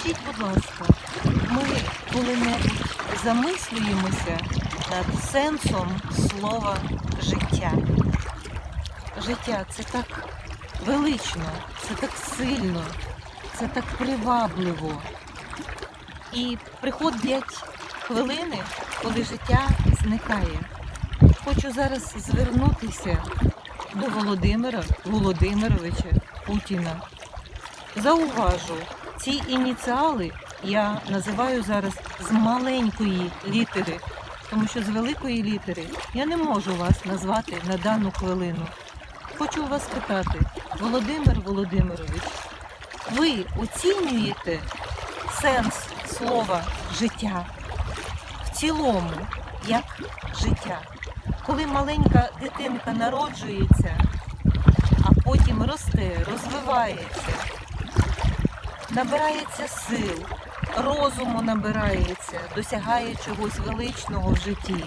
Скажіть, будь ласка, ми коли-небудь замислюємося над сенсом слова життя. Життя це так велично, це так сильно, це так привабливо. І приходять хвилини, коли життя зникає. Хочу зараз звернутися до Володимира Володимировича Путіна. Зауважу, ці ініціали я називаю зараз з маленької літери, тому що з великої літери я не можу вас назвати на дану хвилину. Хочу вас питати, Володимир Володимирович, ви оцінюєте сенс слова життя в цілому як життя? Коли маленька дитинка народжується, а потім росте, розвивається, набирається сил, розуму набирається, досягає чогось величного в житті,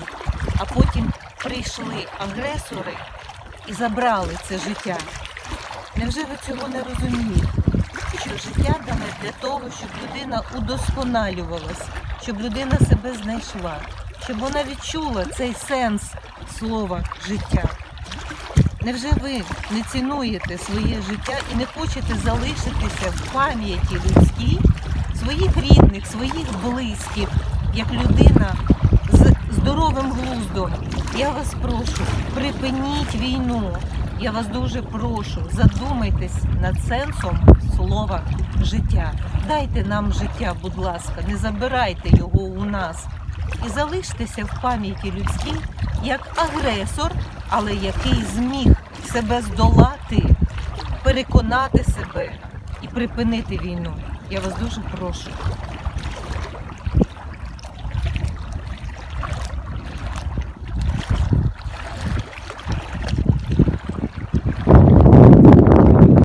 а потім прийшли агресори і забрали це життя. Невже ви цього не розумієте? Що життя дане для того, щоб людина удосконалювалась, щоб людина себе знайшла, щоб вона відчула цей сенс слова життя. Невже ви не цінуєте своє життя і не хочете залишитися в пам'яті людській своїх рідних, своїх близьких, як людина з здоровим глуздом? Я вас прошу, припиніть війну. Я вас дуже прошу, задумайтесь над сенсом слова життя. Дайте нам життя, будь ласка, не забирайте його у нас. І залиштеся в пам'яті людській як агресор, але який зміг себе здолати, переконати себе і припинити війну. Я вас дуже прошу.